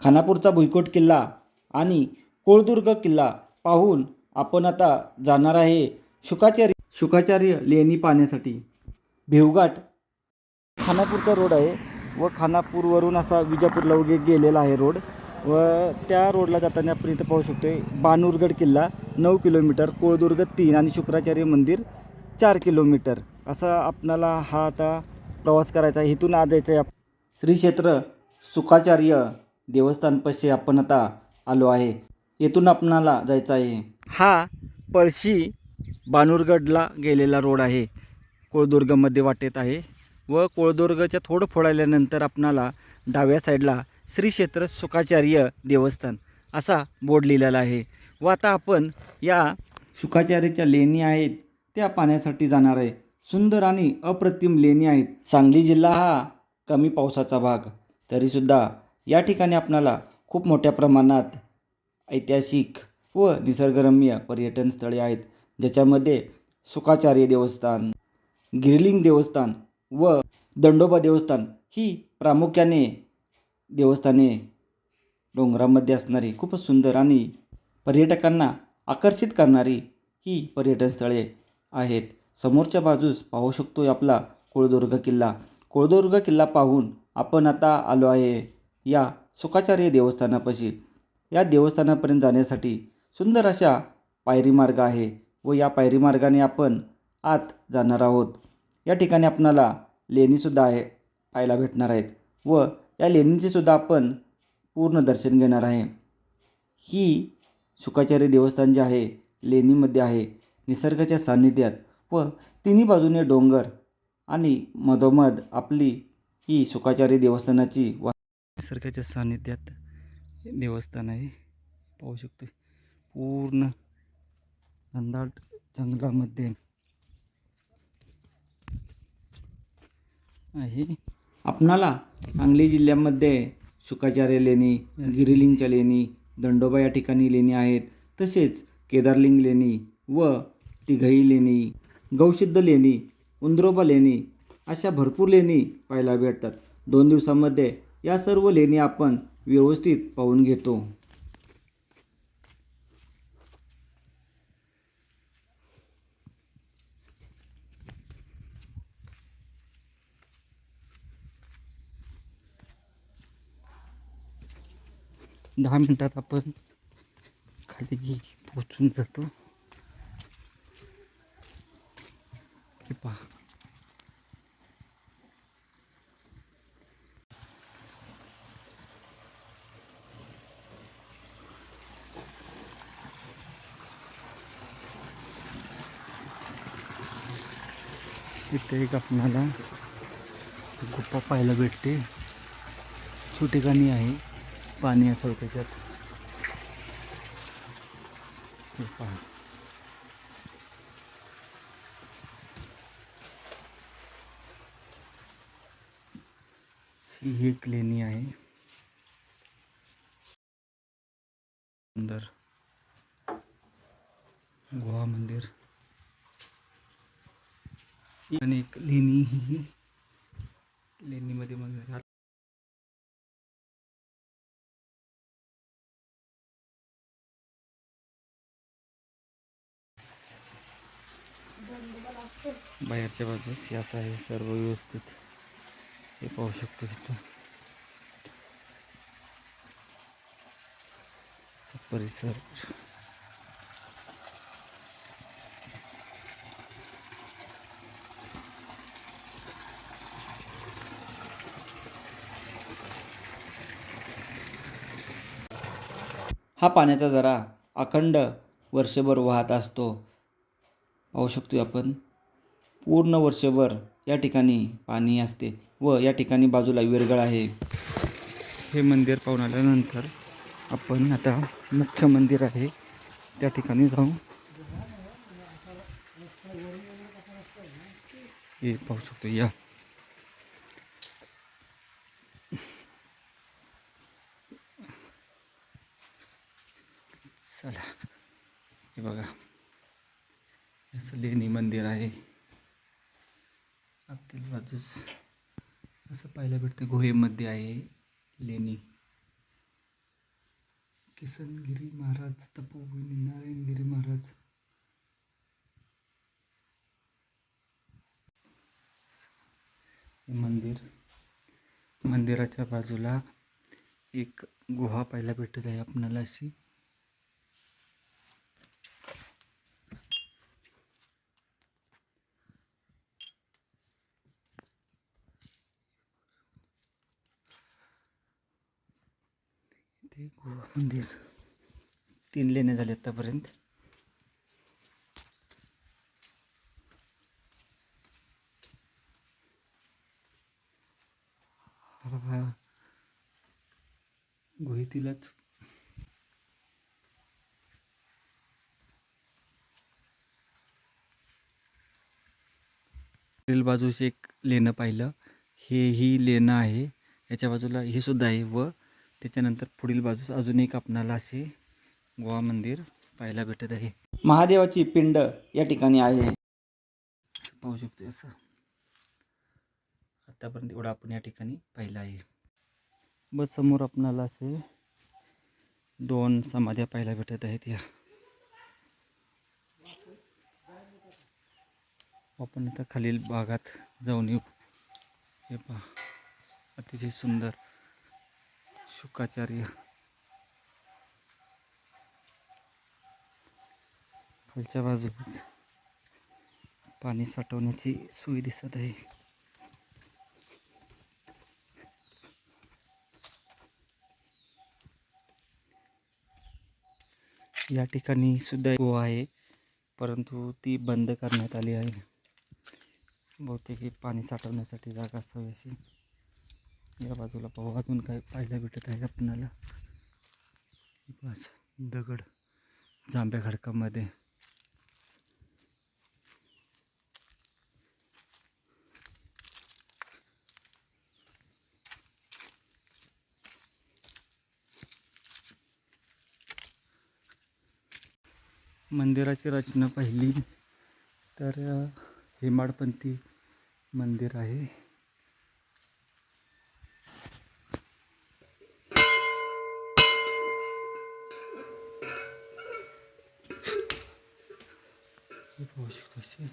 खानापूरचा भुईकोट किल्ला आणि कोळदुर्ग किल्ला पाहून आपण आता जाणार आहे शुकाचार्य शुकाचार्य लेणी पाहण्यासाठी. भिवघाट खानापूरचा रोड आहे व खानापूरवरून असा विजापूरला वगैरे गेलेला आहे रोड. व त्या रोडला जाताना आपण इथं पाहू शकतोय बानूरगड किल्ला नऊ किलोमीटर कोळदुर्ग तीन आणि शुक्राचार्य मंदिर चार किलोमीटर. असा आपणाला हा आता प्रवास करायचा आहे. इथून आज जायचं आहे श्री क्षेत्र सुखाचार्य देवस्थानपाशी आपण आता आलो आहे. येथून आपणाला जायचं आहे. हा पळशी बानूरगडला गेलेला रोड आहे. कोळदुर्गमध्ये वाटेत आहे व कोळदुर्गच्या थोडं फोडायल्यानंतर आपणाला डाव्या साईडला श्री क्षेत्र सुखाचार्य देवस्थान असा बोर्ड लिहिलेला आहे व आता आपण या सुखाचार्याच्या लेणी आहेत त्या पाण्यासाठी जाणार आहे. सुंदर आणि अप्रतिम लेणी आहेत. सांगली जिल्हा हा कमी पावसाचा भाग. तरीसुद्धा या ठिकाणी आपणाला खूप मोठ्या प्रमाणात ऐतिहासिक व निसर्गरम्य पर्यटन स्थळे आहेत ज्याच्यामध्ये सुखाचार्य देवस्थान गिरलिंग देवस्थान व दंडोबा देवस्थान ही प्रामुख्याने देवस्थाने डोंगरामध्ये असणारी खूपच सुंदर आणि पर्यटकांना आकर्षित करणारी ही पर्यटन स्थळे आहेत. समोरच्या बाजूस पाहू शकतो आपला कोळदुर्ग किल्ला. कोळदुर्ग किल्ला पाहून आपण आता आलो आहे. या सुखाचार्य देवस्थानापाशी. या देवस्थानापर्यंत जाण्यासाठी सुंदर अशा पायरी मार्ग आहे व या पायरी मार्गाने आपण आत जाणार आहोत. या ठिकाणी आपणाला लेणीसुद्धा आहे पाहायला भेटणार आहेत व या लेणीचे सुद्धा आपण पूर्ण दर्शन घेणार आहे. ही सुखाचार्य देवस्थान जे आहे लेणीमध्ये आहे निसर्गाच्या सान्निध्यात व तिन्ही बाजूने डोंगर आणि मधोमध आपली ही सुखाचार्य देवस्थानाची वा निसर्गाच्या सान्निध्यात देवस्थान आहे. पाहू शकतो पूर्ण घनदाट जंगलामध्ये आहे. आपणाला सांगली जिल्ह्यामध्ये शुकाचार्य लेणी गिरिलिंगच्या लेणी दंडोबा या ठिकाणी लेणी आहेत. तसेच केदारलिंग लेणी व तिघई लेणी गौसिद्ध लेणी उंद्रोबा लेणी अशा भरपूर लेणी पाहायला भेटतात. दोन दिवसामध्ये या सर्व लेणी आपण व्यवस्थित पाहून घेतो. दहा मिनटात आपण खाली पोचून जातो हे पहा इथे एक आपणाला गुप्पा पाहायला भेटते. सुठिकाणी ठिकाणी आहे. पाणी असेल त्याच्यात. पहा. ही एक लेणी आहे. सुंदर गुहा मंदिर आणि एक लेणी. ही लेणीमध्ये मग बाहेरच्या बाजूस हे आहे सर्व व्यवस्थित. हे पाहू शकतो इथं. परिसर. हा पाण्याचा जरा अखंड वर्षभर वाहत असतो. पाहू शकतो आपण. पूर्ण वर्षभर या ठिकाणी पाणी असते व या ठिकाणी बाजूला विरगळ आहे. हे मंदिर पाहून आल्यानंतर आपण आता मुख्य मंदिर आहे. त्या ठिकाणी जाऊ हे पाहू शकतो या चला. हे बघा. असं लेणी मंदिर आहे. आतील बाजूस असं पाहायला भेटतं गुहेमध्ये आहे लेणी. किसनगिरी महाराज तपोभूमी नारायणगिरी महाराज. मंदिर मंदिराच्या बाजूला एक गुहा पाहायला भेटत आहे आपणाला अशी ते गुहा मंदिर तीन लेणे झाले आत्तापर्यंत गुहितीलाच बाजूचे एक लेणं पाहिलं. हे ही लेणं आहे. याच्या बाजूला हे सुद्धा आहे व त्याच्यानंतर पुढील बाजूस अजून एक आपणाला असे गोवा मंदिर पाहायला भेटत आहे. महादेवाची पिंड या ठिकाणी आहे. पाहू शकतो असं. आतापर्यंत एवढं आपण या ठिकाणी पाहिलं आहे. बस समोर आपणाला असे दोन समाध्या पाहायला भेटत आहेत या. आपण आता खालील भागात जाऊन येऊ. हे पहा. अतिशय सुंदर शुकाचार्य खालच्या बाजूलाच पाणी साठवण्याची सोय दिसत आहे. या ठिकाणी सुद्धा गुहा आहे परंतु ती बंद करण्यात आली आहे. बहुतेक पाणी साठवण्यासाठी जागा असावी अशी. या बाजूला पाहू. अजून काय पाहायला भेटत आहे आपणाला बस दगड जांभ्या खडकामध्ये. मंदिराची रचना पाहिली. तर हेमाडपंथी मंदिर आहे हे पाहू शकतो असे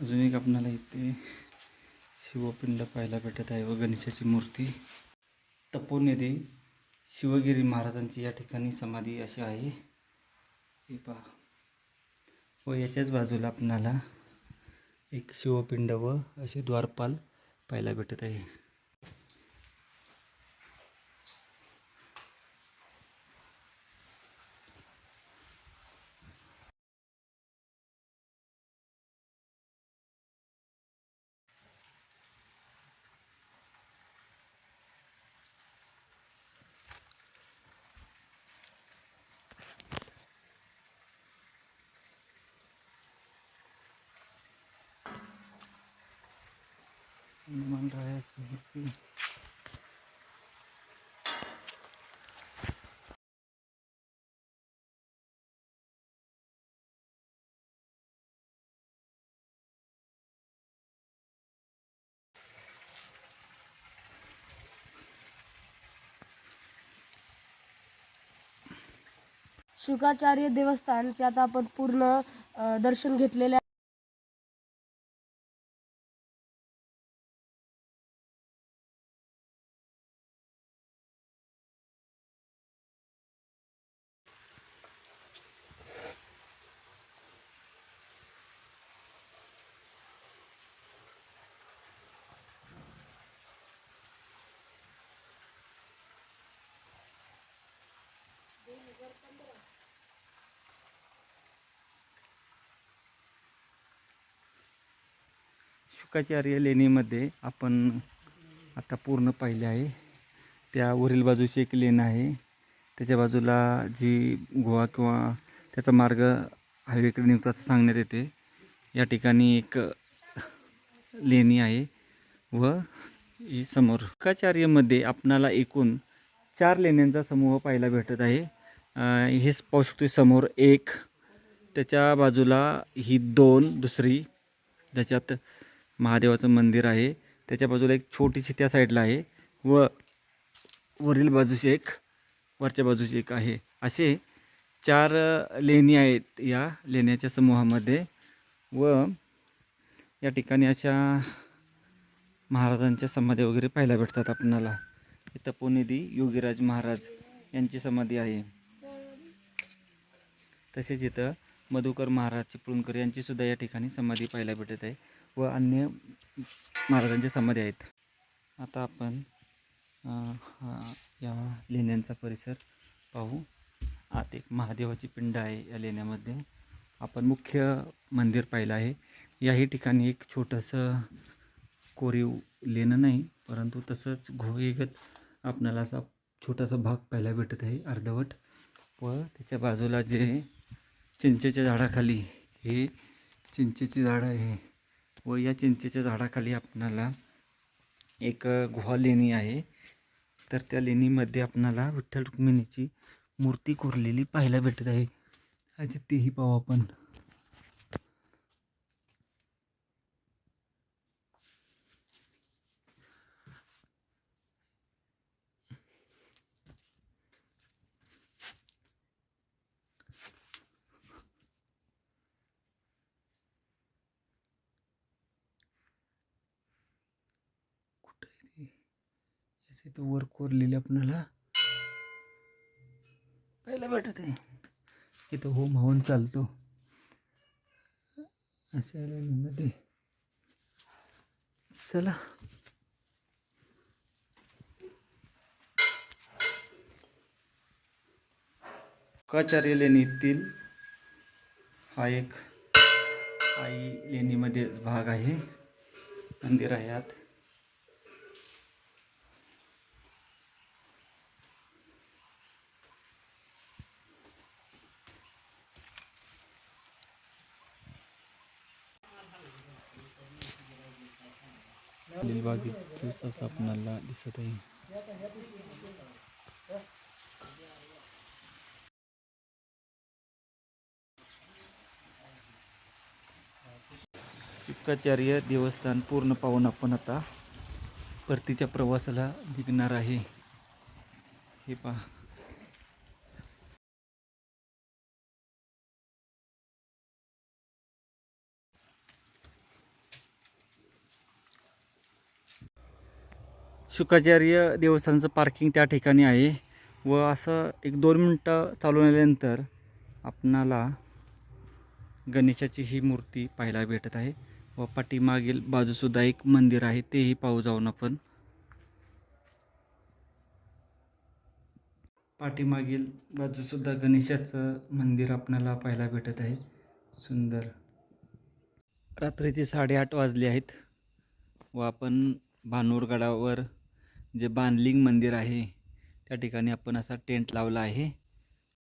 अजून एक आपणाला इथे शिवपिंड पाहायला भेटत आहे व गणेशाची मूर्ती. तपोनिधी शिवगिरी महाराजांची या ठिकाणी समाधी अशी आहे. हे पहा. व याच्याच बाजूला आपणाला एक शिवपिंड व असे द्वारपाल पाहायला भेटत आहे हनुमानरायाची मूर्ती शुकाचार्य देवस्थान आता आपण पूर्ण अ, दर्शन घेतलेले आहे. शुकाचार्य लेणीमध्ये आपण आता पूर्ण पाहिले आहे. त्या वरील बाजूची एक लेण आहे. त्याच्या बाजूला जी गोवा किंवा त्याचा मार्ग हायवेकडे निघतो असं सांगण्यात येते. या ठिकाणी एक लेणी आहे व ही समोर शुकाचार्यमध्ये आपणाला एकूण चार लेण्यांचा समूह पाहायला भेटत आहे. हेच पाहू शकतो समोर एक त्याच्या बाजूला ही दोन दुसरी त्याच्यात महादेवाचं मंदिर आहे. त्याच्या बाजूला एक छोटीशी त्या साईडला आहे व वरील बाजूची एक वरच्या बाजूची एक आहे. असे चार लेणी आहेत या लेण्याच्या समूहामध्ये व या ठिकाणी अशा महाराजांच्या समाधी वगैरे पाहायला भेटतात आपणाला. तपोनिधी योगीराज महाराज यांची समाधी आहे. तसेच इथं मधुकर महाराज चिपळूणकर यांची सुद्धा या ठिकाणी समाधी पाहायला भेटत आहे. व अन्य महाराजांच्या समाधी आहेत. आता आपण या लेण्यांचा परिसर पाहू. आत एक महादेवाची पिंड आहे या लेण्यामध्ये. आपण मुख्य मंदिर पाहिलं आहे. याही ठिकाणी एक छोटंसं कोरीव लेणं नाही परंतु तसंच घोगेगत आपणाला असा छोटासा भाग पाहायला भेटत आहे अर्धवट. व त्याच्या बाजूला जे चिंचेच्या झाडाखाली हे चिंचेची झाडं आहे व या चिंचेच्या झाडाखाली आपणाला एक गुहा लेणी आहे. तर त्या लेणीमध्ये आपणाला विठ्ठल रुक्मिणीची मूर्ती कोरलेली पाहायला भेटत आहे. अच्छा तेही पाहू आपण. याचं इथं वर कोरलेले आपणाला. पाहायला भेटत आहे. इथं होम हवन चालतो. अशा ते चला. शुकाचार्य लेणीतील हा एक आई लेणीमध्ये भाग आहे. मंदिर आहे आत बागेच असं आपणाला दिसत आहे. शुक्राचार्य देवस्थान पूर्ण पाहून आपण आता परतीच्या प्रवासाला निघणार आहे. हे पहा. शुकाचार्य देवस्थानचं पार्किंग त्या ठिकाणी आहे. व असं एक दोन मिनटं चालून आल्यानंतर आपणाला गणेशाची ही मूर्ती पाहायला भेटत आहे. व पाठीमागील बाजूसुद्धा एक मंदिर आहे तेही पाहू जाऊन आपण. पाठीमागील बाजूसुद्धा गणेशाचं मंदिर आपणाला पाहायला भेटत आहे. सुंदर. रात्रीचे साडेआठ वाजले आहेत. व आपण भानूरगडावर जे बांधलिंग मंदिर आहे त्या ठिकाणी आपण असा टेंट लावला आहे.